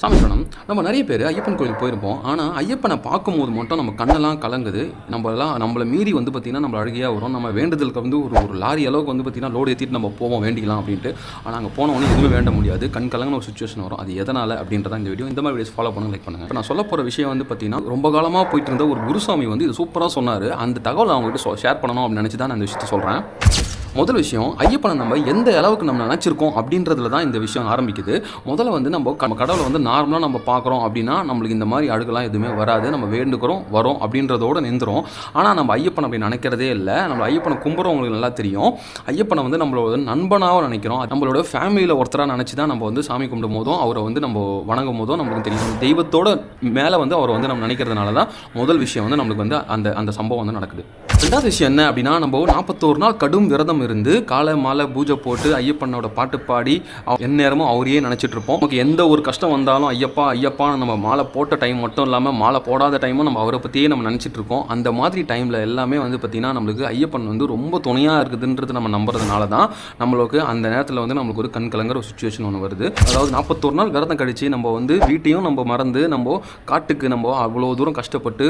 சாமி நம்ம நிறைய பேர் ஐயப்பன் கோயிலுக்கு போயிருப்போம். ஆனால் ஐயப்பனை பார்க்கும்போது மட்டும் நம்ம கண்ணெல்லாம் கலங்குது. நம்மளாம் நம்மளை மீறி வந்து பார்த்திங்கன்னா நம்ம அழுகையாக வரும். நம்ம வேண்டுதலுக்கு வந்து ஒரு ஒரு லாரி அளவுக்கு வந்து பார்த்திங்கன்னா லோடு ஏற்றிட்டு நம்ம போவோம் வேண்டிக்கலாம் அப்படின்ட்டு. ஆனால் அங்கே போனவொடனே எதுவுமே வேண்ட முடியாது. கண் கலங்கின ஒரு சுச்சுவேஷன் வரும். அது எதனால் அப்படின்றத இந்த வீடியோ இந்த மாதிரி வீடியோஸ் ஃபாலோ பண்ணுங்க லைக் பண்ணுங்கள் இப்போ நான் சொல்ல போகிற விஷயம் வந்து பார்த்திங்கன்னா ரொம்ப காலமாக போயிட்டு இருந்த ஒரு குருசாமி வந்து இது சூப்பராக சொன்னார். அந்த தகவலை அவங்ககிட்ட ஷேர் பண்ணணும் அப்படின்னு நினச்சி தான் நான் இந்த விஷயத்தை சொல்கிறேன் முதல் விஷயம் ஐயப்பனை நம்ம எந்த அளவுக்கு நம்ம நினச்சிருக்கோம் அப்படின்றதுல தான் இந்த விஷயம் ஆரம்பிக்குது. முதல்ல வந்து நம்ம க- நம்ம கடவுளை வந்து நார்மலாக நம்ம பார்க்குறோம் அப்படின்னா நம்மளுக்கு இந்த மாதிரி அழுகெல்லாம் எதுவுமே வராது. நம்ம வேண்டுக்கிறோம் வரோம் அப்படின்றதோட நின்றுறோம். ஆனால் நம்ம ஐயப்பன் அப்படி நினைக்கிறதே இல்லை. நம்ம ஐயப்பனை கும்புறவங்களுக்கு நல்லா தெரியும். ஐயப்பனை வந்து நம்மளோட நண்பனாக நினைக்கிறோம். நம்மளோட ஃபேமிலியில் ஒருத்தராக நினச்சி தான் நம்ம வந்து சாமி கும்பிடும் போதும் அவரை வந்து நம்ம வணங்கும் போதும் நம்மளுக்கு தெரியும். தெய்வத்தோட மேலே வந்து அவரை வந்து நம்ம நினைக்கிறதுனால தான் முதல் விஷயம் வந்து நம்மளுக்கு வந்து அந்த அந்த சம்பவம் வந்து நடக்குது. ரெண்டாவது விஷயம் என்ன அப்படின்னா நம்ம நாற்பத்தோரு நாள் கடும் விரதம் இருந்து காலை மாலை பூஜை போட்டு ஐயப்பனோட பாட்டு பாடி எந்நேரமும் அவரையே நினச்சிட்டு இருப்போம் நமக்கு எந்த ஒரு கஷ்டம் வந்தாலும் ஐயப்பா ஐயப்பா நம்ம மாலை போட்ட டைம் மட்டும் இல்லாமல் மாலை போடாத டைமும் நம்ம அவரை பற்றியே நம்ம நினச்சிட்டு இருக்கோம் அந்த மாதிரி டைமில் எல்லாமே வந்து பார்த்திங்கன்னா நம்மளுக்கு ஐயப்பன் வந்து ரொம்ப துணையாக இருக்குதுன்றது நம்ம நம்புறதுனால தான் நம்மளுக்கு அந்த நேரத்தில் வந்து நம்மளுக்கு ஒரு கண் கலங்குற ஒரு சுச்சுவேஷன் ஒன்று வருது. அதாவது நாற்பத்தோரு நாள் விரதம் கழிச்சு நம்ம வந்து வீட்டையும் நம்ம மறந்து நம்ம காட்டுக்கு நம்ம அவ்வளோ தூரம் கஷ்டப்பட்டு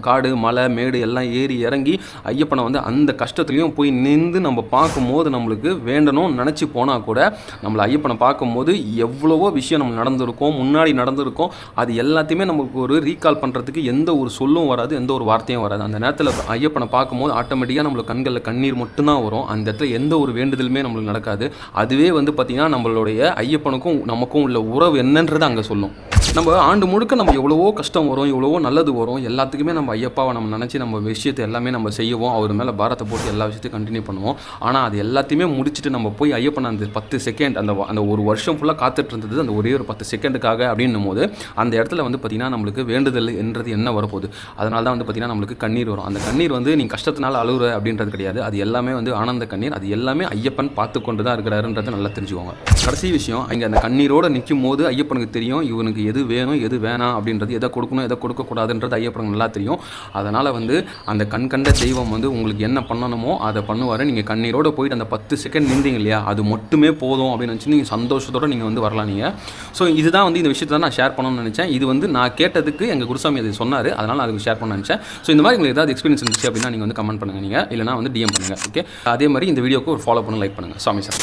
காடு மலை மேடு எல்லாம் ஏறி இறங்கி ஐயப்பனை வந்து அந்த கஷ்டத்துலையும் போய் நின்று நம்ம பார்க்கும்போது நம்மளுக்கு வேண்டணும் நினச்சி போனால் கூட நம்மளை ஐயப்பனை பார்க்கும்போது எவ்வளவோ விஷயம் நம்ம நடந்திருக்கோம் முன்னாடி நடந்திருக்கோம். அது எல்லாத்தையுமே நமக்கு ஒரு ரீகால் பண்ணுறதுக்கு எந்த ஒரு சொல்லும் வராது எந்த ஒரு வார்த்தையும் வராது. அந்த நேரத்தில் ஐயப்பனை பார்க்கும்போது ஆட்டோமேட்டிக்காக நம்மளுக்கு கண்களில் கண்ணீர் மட்டும்தான் வரும். அந்த இடத்துல எந்த ஒரு வேண்டுதலுமே நம்மளுக்கு நடக்காது. அதுவே வந்து பார்த்திங்கன்னா நம்மளுடைய ஐயப்பனுக்கும் நமக்கும் உள்ள உறவு என்னன்றது அங்கே சொல்லும். நம்ம ஆண்டு முழுக்க நம்ம எவ்வளவோ கஷ்டம் வரும் எவ்வளவோ நல்லது வரும் எல்லாத்துக்குமே நம்ம ஐயப்பாவை நம்ம நினச்சி நம்ம விஷயத்தை எல்லாமே நம்ம செய்வோம் அவர் மேலே பாரத்தை போட்டு எல்லா விஷயத்தையும் கண்டினியூ பண்ணுவோம். ஆனால் அது எல்லாத்தையுமே முடிச்சுட்டு நம்ம போய் ஐயப்பன் அந்த பத்து செகண்ட் அந்த அந்த ஒரு வருஷம் ஃபுல்லாக காத்துட்டு இருந்தது அந்த ஒரே ஒரு பத்து செகண்டுக்காக அப்படின்னும் போது அந்த இடத்துல வந்து பார்த்திங்கன்னா நம்மளுக்கு வேண்டுதல் என்றது என்ன வரப்போகுது? அதனால தான் வந்து பார்த்திங்கன்னா நம்மளுக்கு கண்ணீர் வரும். அந்த கண்ணீர் வந்து நீ கஷ்டத்தினால அழுகுற அப்படின்றது கிடையாது. அது எல்லாமே வந்து ஆனந்த கண்ணீர். அது எல்லாமே ஐயப்பன் பார்த்து கொண்டு தான் இருக்கிறாருன்றதை நல்லா தெரிஞ்சுக்கோங்க. கடைசி விஷயம் இங்கே அந்த கண்ணீரோட நிற்கும் போது ஐயப்பனுக்கு தெரியும் இவனுக்கு எது வேணும் எது வேணாம் அப்படின்றது எதை கொடுக்கணும் எதை கொடுக்கக்கூடாதுன்றது ஐயப்படம் நல்லா தெரியும். அதனால் வந்து அந்த கண் கண்ட தெய்வம் வந்து உங்களுக்கு என்ன பண்ணணுமோ அதை பண்ணுவார். நீங்கள் கண்ணீரோடு போயிட்டு அந்த பத்து செகண்ட் நின்றீங்க இல்லையா அது மட்டுமே போதும் அப்படின்னு நினச்சி நீங்கள் சந்தோஷத்தோடு நீங்கள் வந்து வரலாம் நீங்கள் ஸோ இதுதான் வந்து இந்த விஷயத்தை நான் ஷேர் பண்ணணும்னு நினச்சேன். இது வந்து நான் கேட்டதுக்கு எங்கள் குருசாமி அது சொன்னார். அதனால் அதுக்கு ஷேர் பண்ண நினச்சேன். ஸோ இந்த மாதிரி உங்களுக்கு ஏதாவது எக்ஸ்பீரியன்ஸ் இருந்துச்சு அப்படின்னா நீங்கள் வந்து கமெண்ட் பண்ணுங்கள் நீங்கள் இல்லைனா வந்து டிஎம் பண்ணுங்கள் ஓகே அதே மாதிரி இந்த வீடியோக்கு ஒரு ஃபாலோ பண்ண லைக் பண்ணுங்கள் சாமி சார்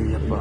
ஐயப்பா